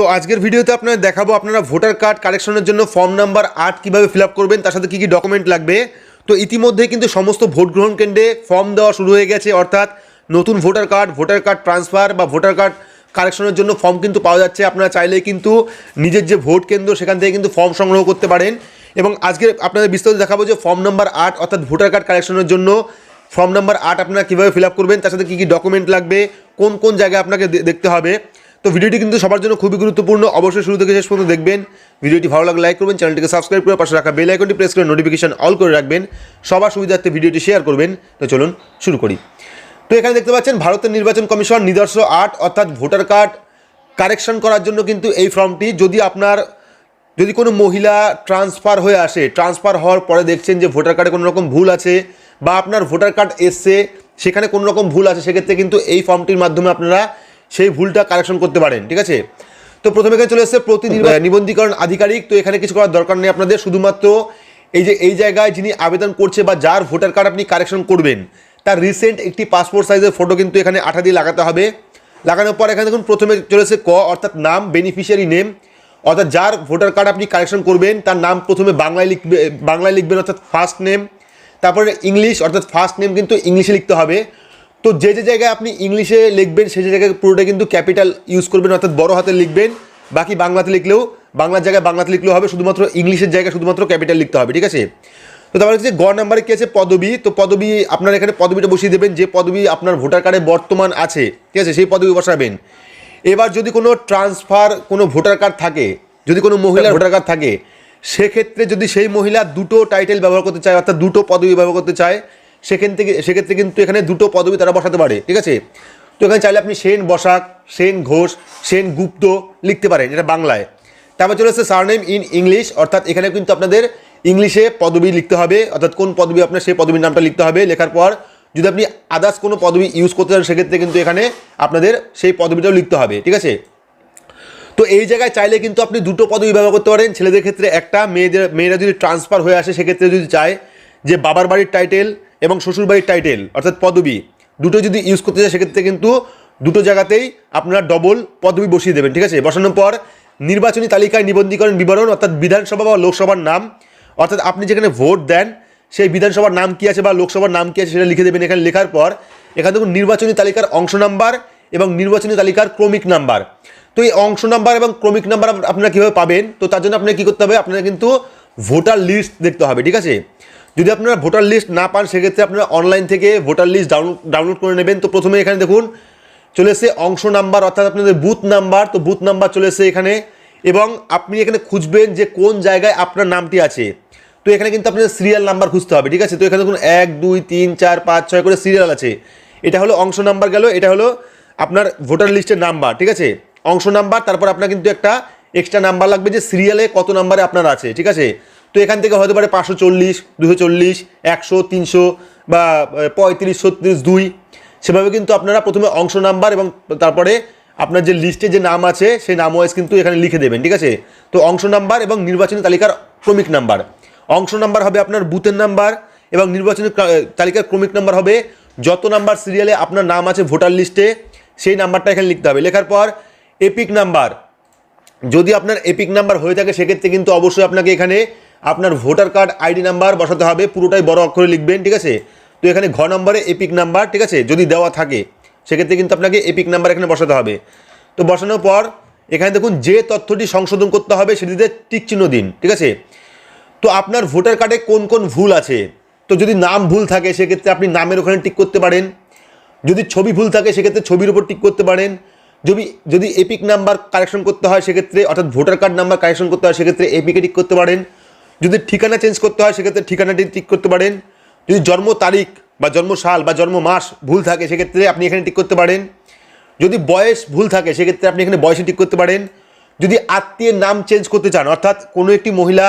তো আজকের ভিডিওতে আপনারা দেখাবো, আপনারা ভোটার কার্ড কালেকশনের জন্য ফর্ম নাম্বার আট কীভাবে ফিল করবেন, তার সাথে কী কী ডকুমেন্ট লাগবে। তো ইতিমধ্যেই কিন্তু সমস্ত ভোট গ্রহণ কেন্দ্রে ফর্ম দেওয়া শুরু হয়ে গেছে, অর্থাৎ নতুন voter card voter card transfer বা ভোটার কার্ড কালেকশনের জন্য ফর্ম কিন্তু পাওয়া যাচ্ছে। আপনারা চাইলে কিন্তু নিজের যে ভোট কেন্দ্র, সেখান থেকে কিন্তু ফর্ম সংগ্রহ করতে পারেন। এবং আজকে আপনাদের বিস্তারিত দেখাবো যে ফর্ম নাম্বার আট, অর্থাৎ ভোটার কার্ড কালেকশনের জন্য ফর্ম নাম্বার আট আপনারা কীভাবে ফিল করবেন, তার সাথে কী কী ডকুমেন্ট লাগবে, কোন কোন জায়গায় আপনাকে দেখতে হবে। তো ভিডিওটি কিন্তু সবার জন্য খুবই গুরুত্বপূর্ণ। অবশ্যই শুরু থেকে শেষ পর্যন্ত দেখবেন। ভিডিওটি ভালো লাগলে লাইক করবেন, চ্যানেলটিকে সাবস্ক্রাইব করে পাশে রাখা বেল আইকনটি প্রেস করে নোটিফিকেশন অল করে রাখবেন। সবার সুবিধার্থে ভিডিওটি শেয়ার করবেন। তো চলুন শুরু করি। তো এখানে দেখতে পাচ্ছেন, ভারতের নির্বাচন কমিশন নিদর্শ আট, অর্থাৎ ভোটার কার্ড কারেকশন করার জন্য কিন্তু এই ফর্মটি, যদি আপনার, যদি কোনো মহিলা ট্রান্সফার হয়ে আসে, ট্রান্সফার হওয়ার পরে দেখছেন যে ভোটার কার্ডে কোনো রকম ভুল আছে বা আপনার ভোটার কার্ড এসছে, সেখানে কোনো রকম ভুল আছে, সেক্ষেত্রে কিন্তু এই ফর্মটির মাধ্যমে আপনারা সেই ভুলটা কারেকশন করতে পারেন ঠিক আছে? তো প্রথমে এখানে চলে এসছে প্রতি নির্বা- নিবন্ধীকরণ আধিকারিক। তো এখানে কিছু করার দরকার নেই আপনাদের। শুধুমাত্র এই যে এই জায়গায় যিনি আবেদন করছে বা যার ভোটার কার্ড আপনি কারেকশন করবেন তার রিসেন্ট একটি পাসপোর্ট সাইজের ফটো কিন্তু এখানে আঠা দিয়ে লাগাতে হবে। লাগানোর পর এখানে দেখুন প্রথমে চলেছে ক অর্থাৎ নাম বেনিফিশিয়ারি নেম অর্থাৎ যার ভোটার কার্ড আপনি কারেকশন করবেন তার নাম প্রথমে বাংলায় লিখবে বাংলায় লিখবেন অর্থাৎ ফার্স্ট নেম তারপরে ইংলিশ অর্থাৎ ফার্স্ট নেম কিন্তু ইংলিশে লিখতে হবে। তো যে যে জায়গায় আপনি ইংলিশে লিখবেন সেই যে জায়গায় পুরোটা কিন্তু ক্যাপিটাল ইউজ করবেন অর্থাৎ বড় হাতে লিখবেন বাকি বাংলাতে লিখলেও বাংলার জায়গায় বাংলাতে লিখলেও হবে শুধুমাত্র ইংলিশের জায়গায় শুধুমাত্র ক্যাপিটাল লিখতে হবে ঠিক আছে? তো তারপরে হচ্ছে গ নাম্বারে কী আছে? পদবি। তো পদবি আপনার এখানে পদবিটা বসিয়ে দেবেন যে পদবি আপনার ভোটার কার্ডে বর্তমান আছে ঠিক আছে? সেই পদবি বসাবেন। এবার যদি কোনো ট্রান্সফার কোনো ভোটার কার্ড থাকে যদি কোনো মহিলার ভোটার কার্ড থাকে সেক্ষেত্রে যদি সেই মহিলা দুটো টাইটেল ব্যবহার করতে চায় অর্থাৎ দুটো পদবি ব্যবহার করতে চায় সেখান থেকে সেক্ষেত্রে কিন্তু এখানে দুটো পদবি তারা বসাতে পারে, ঠিক আছে? তো এখানে চাইলে আপনি সেন বসাক, সেন ঘোষ, সেন গুপ্ত লিখতে পারেন, এটা বাংলায়। তারপর চলে এসেছে সারনেম ইন ইংলিশ, অর্থাৎ এখানে কিন্তু আপনাদের ইংলিশে পদবি লিখতে হবে, অর্থাৎ কোন পদবি আপনার সেই পদবীর নামটা লিখতে হবে, লেখার পর যদি আপনি আদার্স কোনো পদবি ইউজ করতে চান, সেক্ষেত্রে কিন্তু এখানে আপনাদের সেই পদবিটাও লিখতে হবে, ঠিক আছে? তো এই জায়গায় চাইলে কিন্তু আপনি দুটো পদবি ব্যবহার করতে পারেন, ছেলেদের ক্ষেত্রে একটা, মেয়েদের মেয়েরা যদি ট্রান্সফার হয়ে আসে, সেক্ষেত্রে যদি চায় যে বাবার বাড়ির টাইটেল এবং শ্বশুরবাড়ির টাইটেল অর্থাৎ পদবি, দুটো যদি ইউজ করতে চায় সেক্ষেত্রে কিন্তু দুটো জায়গাতেই আপনারা ডবল পদবি বসিয়ে দেবেন, ঠিক আছে? বসানোর পর নির্বাচনী তালিকায় নিবন্ধীকরণ বিবরণ, অর্থাৎ বিধানসভা বা লোকসভার নাম, অর্থাৎ আপনি যেখানে ভোট দেন, সেই বিধানসভার নাম কী আছে বা লোকসভার নাম কী আছে সেটা লিখে দেবেন এখানে লেখার পর, এখানে দেখুন নির্বাচনী তালিকার অংশ নাম্বার এবং নির্বাচনী তালিকার ক্রমিক নাম্বার তো এই অংশ নাম্বার এবং ক্রমিক নাম্বার আপনারা কীভাবে পাবেন? তো তার জন্য আপনাকে কী করতে হবে? আপনারা কিন্তু ভোটার লিস্ট দেখতে হবে, ঠিক আছে? যদি আপনারা ভোটার লিস্ট না পান, সেক্ষেত্রে আপনারা অনলাইন থেকে ভোটার লিস্ট ডাউনলোড ডাউনলোড করে নেবেন। তো প্রথমে এখানে দেখুন, চলে এসে অংশ নাম্বার অর্থাৎ আপনাদের বুথ নাম্বার তো বুথ নাম্বার চলে এসে এখানে। এবং আপনি এখানে খুঁজবেন যে কোন জায়গায় আপনার নামটি আছে। তো এখানে কিন্তু আপনাদের সিরিয়াল নাম্বার খুঁজতে হবে, ঠিক আছে? তো এখানে দেখুন, এক, দুই, তিন, চার, পাঁচ, ছয় করে সিরিয়াল আছে। এটা হলো অংশ নাম্বার গেল, এটা হলো আপনার ভোটার লিস্টের নাম্বার ঠিক আছে? অংশ নাম্বার তারপর আপনার কিন্তু একটা এক্সট্রা নাম্বার লাগবে যে সিরিয়ালে কত নাম্বারে আপনার আছে, ঠিক আছে? তো এখান থেকে হতে পারে পাঁচশো চল্লিশ, দুশো চল্লিশ, একশো, তিনশো বা পঁয়ত্রিশ, ছত্রিশ, দুই। সেভাবে কিন্তু আপনারা প্রথমে অংশ নাম্বার এবং তারপরে আপনার যে লিস্টে যে নাম আছে, সেই নাম ওয়াইজ কিন্তু এখানে লিখে দেবেন, ঠিক আছে? তো অংশ নাম্বার এবং নির্বাচনী তালিকার ক্রমিক নাম্বার। অংশ নাম্বার হবে আপনার বুথের নাম্বার এবং নির্বাচনী তালিকার ক্রমিক নাম্বার হবে যত নাম্বার সিরিয়ালে আপনার নাম আছে ভোটার লিস্টে সেই নাম্বারটা এখানে লিখতে হবে। লেখার পর এপিক নাম্বার। যদি আপনার এপিক নাম্বার হয়ে থাকে, সেক্ষেত্রে কিন্তু অবশ্যই আপনাকে এখানে আপনার ভোটার কার্ড আইডি নাম্বার বসাতে হবে, পুরোটাই বড় অক্ষরে লিখবেন, ঠিক আছে? তো এখানে ঘ নম্বরে এপিক নাম্বার, ঠিক আছে? যদি দেওয়া থাকে, সেক্ষেত্রে কিন্তু আপনাকে এপিক নাম্বার এখানে বসাতে হবে। তো বসানোর পর, এখানে দেখুন যে তথ্যটি সংশোধন করতে হবে, সেটিতে টিক চিহ্ন দিন, ঠিক আছে? তো আপনার ভোটার কার্ডে কোন কোন ভুল আছে? তো যদি নাম ভুল থাকে, সেক্ষেত্রে আপনি নামের ওখানে টিক করতে পারেন। যদি ছবি ভুল থাকে, সেক্ষেত্রে ছবির উপর টিক করতে পারেন। যদি যদি এপিক নাম্বার কারেকশন করতে হয়, সেক্ষেত্রে অর্থাৎ ভোটার কার্ড নাম্বার কারেকশন করতে হয়, সেক্ষেত্রে এপিকে টিক করতে পারেন। যদি ঠিকানা চেঞ্জ করতে হয় সেক্ষেত্রে ঠিকানাটি টিক করতে পারেন। যদি জন্ম তারিখ বা জন্ম সাল বা জন্ম মাস ভুল থাকে সেক্ষেত্রে আপনি এখানে টিক করতে পারেন। যদি বয়স ভুল থাকে সেক্ষেত্রে আপনি এখানে বয়সে ঠিক করতে পারেন। যদি আত্মীয়ের নাম চেঞ্জ করতে চান অর্থাৎ কোনো একটি মহিলা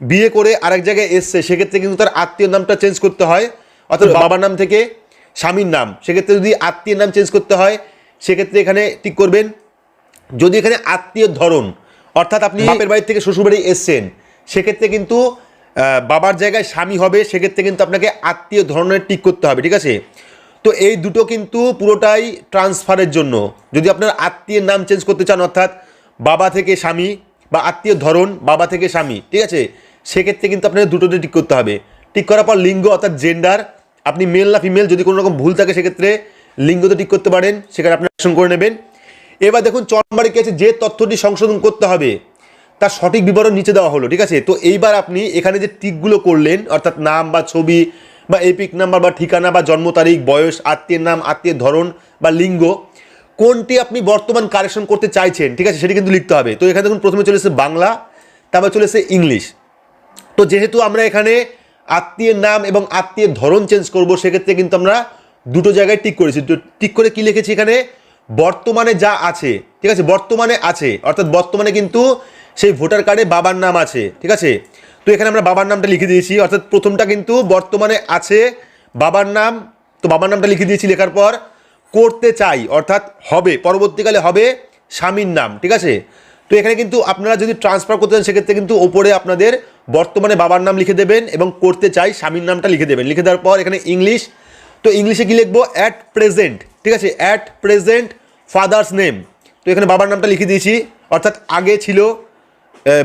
বিয়ে করে আরেক জায়গায় এসছে সেক্ষেত্রে কিন্তু তার আত্মীয় নামটা চেঞ্জ করতে হয় অর্থাৎ বাবার নাম থেকে স্বামীর নাম। সেক্ষেত্রে যদি আত্মীয়ের নাম চেঞ্জ করতে হয় সেক্ষেত্রে এখানে ঠিক করবেন। যদি এখানে আত্মীয় ধরন অর্থাৎ আপনি বাপের বাড়ি থেকে শ্বশুরবাড়ি এসছেন সেক্ষেত্রে কিন্তু বাবার জায়গায় স্বামী হবে, সেক্ষেত্রে কিন্তু আপনাকে আত্মীয় ধরনের টিক করতে হবে, ঠিক আছে? তো এই দুটো কিন্তু পুরোটাই ট্রান্সফারের জন্য। যদি আপনার আত্মীয়ের নাম চেঞ্জ করতে চান, অর্থাৎ বাবা থেকে স্বামী বা আত্মীয় ধরন বাবা থেকে স্বামী, ঠিক আছে? সেক্ষেত্রে কিন্তু আপনাকে দুটোতে ঠিক করতে হবে। ঠিক করার পর লিঙ্গ, অর্থাৎ জেন্ডার আপনি মেল না ফিমেল যদি কোনো রকম ভুল থাকে, সেক্ষেত্রে লিঙ্গতে ঠিক করতে পারেন, সেখানে আপনি অ্যাকশন করে নেবেন। এবার দেখুন চ নম্বরে কি আছে? যে তথ্যটি সংশোধন করতে হবে তার সঠিক বিবরণ নিচে দেওয়া হলো, ঠিক আছে? তো এইবার আপনি এখানে যে টিকগুলো করলেন, অর্থাৎ নাম বা ছবি বা এপিক নাম্বার বা ঠিকানা বা জন্ম তারিখ, বয়স, আত্মীয়ের নাম, আত্মীয়ের ধরন বা লিঙ্গ, কোনটি আপনি বর্তমান কারেকশন করতে চাইছেন, ঠিক আছে? সেটি কিন্তু লিখতে হবে। তো এখানে দেখুন, প্রথমে চলে এসেছে বাংলা, তারপর চলে এসেছে ইংলিশ। তো যেহেতু আমরা এখানে আত্মীয়ের নাম এবং আত্মীয়ের ধরন চেঞ্জ করব, সেক্ষেত্রে কিন্তু আমরা দুটো জায়গায় টিক করেছি। তো টিক করে কি লিখেছি এখানে? বর্তমানে যা আছে, ঠিক আছে? বর্তমানে আছে, অর্থাৎ বর্তমানে কিন্তু সেই ভোটার কার্ডে বাবার নাম আছে, ঠিক আছে? তো এখানে আমরা বাবার নামটা লিখে দিয়েছি, অর্থাৎ প্রথমটা কিন্তু বর্তমানে আছে বাবার নাম, তো বাবার নামটা লিখে দিয়েছি লেখার পর, করতে চাই, অর্থাৎ হবে, পরবর্তীকালে হবে স্বামীর নাম, ঠিক আছে? তো এখানে কিন্তু আপনারা যদি ট্রান্সফার করতে চান, সেক্ষেত্রে কিন্তু ওপরে আপনাদের বর্তমানে বাবার নাম লিখে দেবেন এবং করতে চাই স্বামীর নামটা লিখে দেবেন। লিখে দেওয়ার পর এখানে ইংলিশ তো ইংলিশে কি লিখব? অ্যাট প্রেজেন্ট ঠিক আছে? অ্যাট প্রেজেন্ট ফাদার্স নেম তো এখানে বাবার নামটা লিখে দিয়েছি, অর্থাৎ আগে ছিল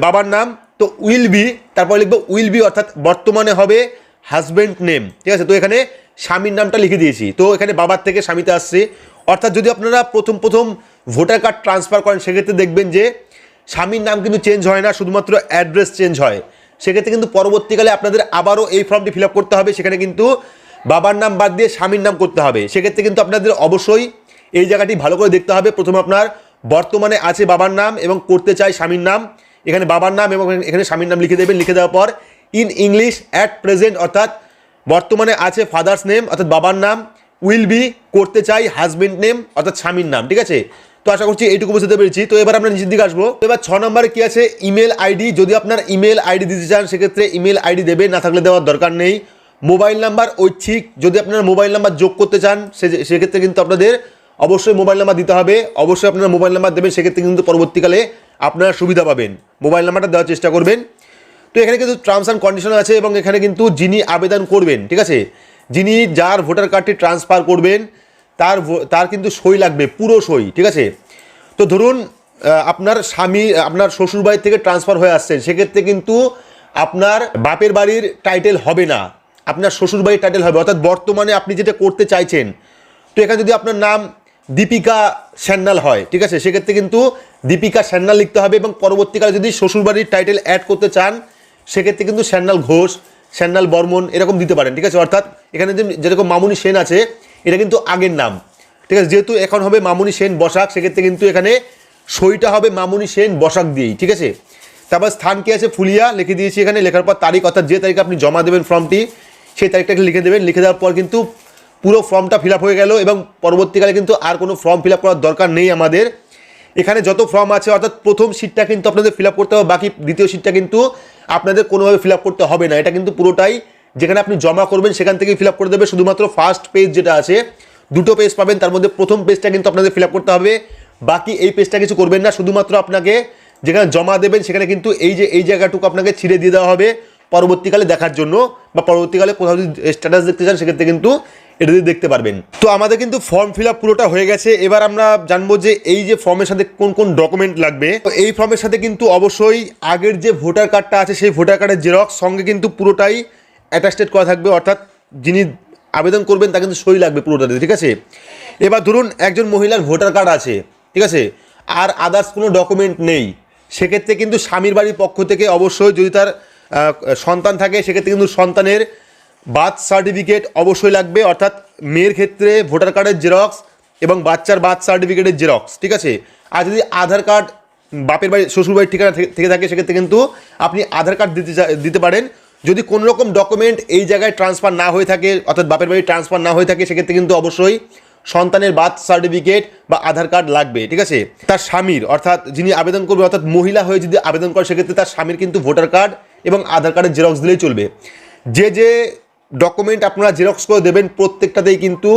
বাবার নাম, তো উইল বি, তারপর লিখব উইল বি, অর্থাৎ বর্তমানে হবে হাজব্যান্ড নেম, ঠিক আছে? তো এখানে স্বামীর নামটা লিখে দিয়েছি। তো এখানে বাবার থেকে স্বামীতে আসছে। অর্থাৎ যদি আপনারা প্রথম প্রথম ভোটার কার্ড ট্রান্সফার করেন, সেক্ষেত্রে দেখবেন যে স্বামীর নাম কিন্তু চেঞ্জ হয় না, শুধুমাত্র অ্যাড্রেস চেঞ্জ হয়। সেক্ষেত্রে কিন্তু পরবর্তীকালে আপনাদের আবারও এই ফর্মটি ফিল করতে হবে। সেখানে কিন্তু বাবার নাম বাদ দিয়ে স্বামীর নাম করতে হবে। সেক্ষেত্রে কিন্তু আপনাদের অবশ্যই এই জায়গাটি ভালো করে দেখতে হবে। প্রথমে আপনার বর্তমানে আছে বাবার নাম এবং করতে চাই স্বামীর নাম। এখানে বাবার নাম এবং এখানে স্বামীর নাম লিখে দেবেন। লিখে দেওয়ার পর ইন ইংলিশ অ্যাট প্রেজেন্ট অর্থাৎ বর্তমানে আছে ফাদার্স নেম অর্থাৎ বাবার নাম উইল বি করতে চাই হাজবেন্ড নেম অর্থাৎ স্বামীর নাম, ঠিক আছে? তো আশা করছি এইটুকু বুঝতে পেরেছি। তো এবার আমরা নিচের দিকে আসব। তো এবার ছ নম্বরে কি আছে? ইমেল আইডি যদি আপনার ইমেল আইডি দিতে চান, সেক্ষেত্রে ইমেল আইডি দেবে না থাকলে দেওয়ার দরকার নেই। মোবাইল নাম্বার ঐচ্ছিক। যদি আপনার মোবাইল নাম্বার যোগ করতে চান, সে- সেক্ষেত্রে কিন্তু আপনাদের অবশ্যই মোবাইল নাম্বার দিতে হবে। অবশ্যই আপনারা মোবাইল নাম্বার দেবেন, সেক্ষেত্রে কিন্তু পরবর্তীকালে আপনারা সুবিধা পাবেন। মোবাইল নাম্বারটা দেওয়ার চেষ্টা করবেন। তো এখানে কিন্তু টার্মস অ্যান্ড কন্ডিশন আছে এবং এখানে কিন্তু যিনি আবেদন করবেন, ঠিক আছে? যিনি যার ভোটার কার্ডটি ট্রান্সফার করবেন, তার তার কিন্তু সই লাগবে, পুরো সই, ঠিক আছে? তো ধরুন আপনার স্বামী, আপনার শ্বশুর বাড়ি থেকে ট্রান্সফার হয়ে আসছেন, সেক্ষেত্রে কিন্তু আপনার বাপের বাড়ির টাইটেল হবে না। আপনার শ্বশুর বাড়ির টাইটেল হবে, অর্থাৎ বর্তমানে আপনি যেটা করতে চাইছেন। তো এখানে যদি আপনার নাম দীপিকা স্যান্নাল হয়, ঠিক আছে? সেক্ষেত্রে কিন্তু দীপিকা স্যান্নাল লিখতে হবে এবং পরবর্তীকালে যদি শ্বশুরবাড়ির টাইটেল অ্যাড করতে চান, সেক্ষেত্রে কিন্তু স্যান্নাল ঘোষ স্যান্নাল বর্মন এরকম দিতে পারেন, ঠিক আছে? অর্থাৎ এখানে যেরকম মামুনি সেন আছে, এটা কিন্তু আগের নাম, ঠিক আছে? যেহেতু এখন হবে মামুনি সেন বসাক, সেক্ষেত্রে কিন্তু এখানে সইটা হবে মামুনি সেন বসাক দিয়েই, ঠিক আছে? তারপর স্থান কি আছে? ফুলিয়া, লিখে দিয়েছি এখানে, লেখার পর তারিখ, অর্থাৎ যে তারিখে আপনি জমা দেবেন ফর্মটি সেই তারিখটাকে লিখে দেবেন। লিখে দেওয়ার পর কিন্তু পুরো ফর্মটা ফিল হয়ে গেল এবং পরবর্তীকালে কিন্তু আর কোনো ফর্ম ফিল করার দরকার নেই আমাদের। এখানে যত ফর্ম আছে, অর্থাৎ প্রথম সিটটা কিন্তু আপনাদের ফিল করতে হবে, বাকি দ্বিতীয় সিটটা কিন্তু আপনাদের কোনোভাবে ফিল করতে হবে না। এটা কিন্তু পুরোটাই যেখানে আপনি জমা করবেন, সেখান থেকেই ফিল করে দেবে। শুধুমাত্র ফার্স্ট পেজ যেটা আছে, দুটো পেজ পাবেন, তার মধ্যে প্রথম পেজটা কিন্তু আপনাদের ফিল করতে হবে। বাকি এই পেজটা কিছু করবেন না, শুধুমাত্র আপনাকে যেখানে জমা দেবেন, সেখানে কিন্তু এই যে, এই জায়গাটুকু আপনাকে ছিঁড়ে দিয়ে দেওয়া হবে। পরবর্তীকালে দেখার জন্য বা পরবর্তীকালে কোথাও যদি স্ট্যাটাস দেখতে চান, সেক্ষেত্রে কিন্তু এটা দিয়ে দেখতে পারবেন। তো আমাদের কিন্তু ফর্ম ফিল পুরোটা হয়ে গেছে। এবার আমরা জানব যে এই যে ফর্মের সাথে কোন কোন ডকুমেন্ট লাগবে। তো এই ফর্মের সাথে কিন্তু অবশ্যই আগের যে ভোটার কার্ডটা আছে, সেই ভোটার কার্ডের জেরক্স সঙ্গে কিন্তু পুরোটাই অ্যাটাস্টেড করা থাকবে। অর্থাৎ যিনি আবেদন করবেন তা কিন্তু সই লাগবে পুরোটাতে ঠিক আছে? এবার ধরুন একজন মহিলার ভোটার কার্ড আছে, ঠিক আছে? আর আদার্স কোনো ডকুমেন্ট নেই। সেক্ষেত্রে কিন্তু স্বামীর বাড়ির পক্ষ থেকে অবশ্যই যদি তার সন্তান থাকে, সেক্ষেত্রে কিন্তু সন্তানের বার্থ সার্টিফিকেট অবশ্যই লাগবে, অর্থাৎ মেয়ের ক্ষেত্রে ভোটার কার্ডের জেরক্স এবং বাচ্চার বার্থ সার্টিফিকেটের জেরক্স, ঠিক আছে? আর যদি আধার কার্ড বাপের বাড়ি শ্বশুর বাড়ির ঠিকানা থেকে থেকে, সেক্ষেত্রে কিন্তু আপনি আধার কার্ড দিতে দিতে পারেন। যদি কোনো রকম ডকুমেন্ট এই জায়গায় ট্রান্সফার না হয়ে থাকে, অর্থাৎ বাপের বাড়ি ট্রান্সফার না হয়ে থাকে, সেক্ষেত্রে কিন্তু অবশ্যই সন্তানের বার্থ সার্টিফিকেট বা আধার কার্ড লাগবে, ঠিক আছে? তার স্বামীর, অর্থাৎ যিনি আবেদন করবে, অর্থাৎ মহিলা হয়ে যদি আবেদন করে, সেক্ষেত্রে তার স্বামীর কিন্তু ভোটার কার্ড এবং আধার কার্ডের জেরক্স দিলেই চলবে। যে যে ডকুমেন্ট আপনারা জেরক্স করে দেবেন, প্রত্যেকটাতেই কিন্তু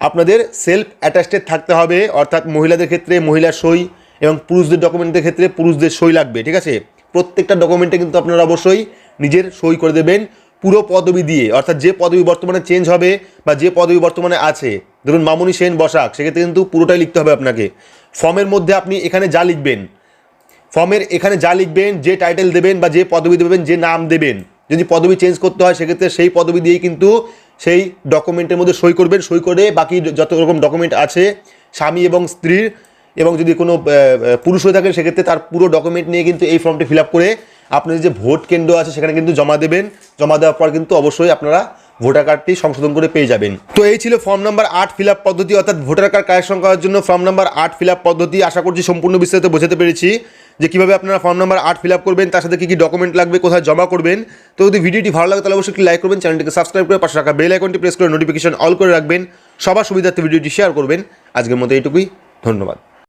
আপনাদের সেলফ অ্যাটাস্টেড থাকতে হবে। অর্থাৎ মহিলাদের ক্ষেত্রে মহিলার সই এবং পুরুষদের ডকুমেন্টের ক্ষেত্রে পুরুষদের সই লাগবে, ঠিক আছে? প্রত্যেকটা ডকুমেন্টে কিন্তু আপনারা অবশ্যই নিজের সই করে দেবেন পুরো পদবি দিয়ে। অর্থাৎ যে পদবি বর্তমানে চেঞ্জ হবে বা যে পদবি বর্তমানে আছে, ধরুন মামুনি সেন বসাক, সেক্ষেত্রে কিন্তু পুরোটাই লিখতে হবে আপনাকে। ফর্মের মধ্যে আপনি এখানে যা লিখবেন, ফর্মের এখানে যা লিখবেন, যে টাইটেল দেবেন বা যে পদবি দেবেন, যে নাম দেবেন যদি পদবি চেঞ্জ করতে হয়, সেক্ষেত্রে সেই পদবি দিয়েই কিন্তু সেই ডকুমেন্টের মধ্যে সই করবেন। সই করে বাকি যত রকম ডকুমেন্ট আছে, স্বামী এবং স্ত্রীর, এবং যদি কোনো পুরুষ হয়ে থাকেন, সেক্ষেত্রে তার পুরো ডকুমেন্ট নিয়ে কিন্তু এই ফর্মটি ফিল করে আপনাদের যে ভোট কেন্দ্র আছে, সেখানে কিন্তু জমা দেবেন। জমা দেওয়ার পর কিন্তু অবশ্যই আপনারা ভোটার কার্ডটি সংশোধন করে পেয়ে যাবেন। তো এই ছিল ফর্ম নাম্বার আট ফিল পদ্ধতি, অর্থাৎ ভোটার কার্ড কারেকশন করার জন্য ফর্ম নাম্বার আট ফিল পদ্ধতি আশা করছি সম্পূর্ণ বিস্তারিত বোঝাতে পেরেছি যে কীভাবে আপনারা ফর্ম নাম্বার আট ফিল করবেন, তার সাথে কী কী ডকুমেন্ট লাগবে, কোথায় জমা করবেন। তো যদি ভিডিওটি ভালো লাগে তাহলে অবশ্যই একটি লাইক করবেন চ্যানেলটিকে সাবস্ক্রাইব করে পাশে রাখা বেল আইকনটি প্রেস করে নোটিফিকেশন অল করে রাখবেন। সবার সুবিধার্থে ভিডিওটি শেয়ার করবেন। আজকের মতো এইটুকুই, ধন্যবাদ।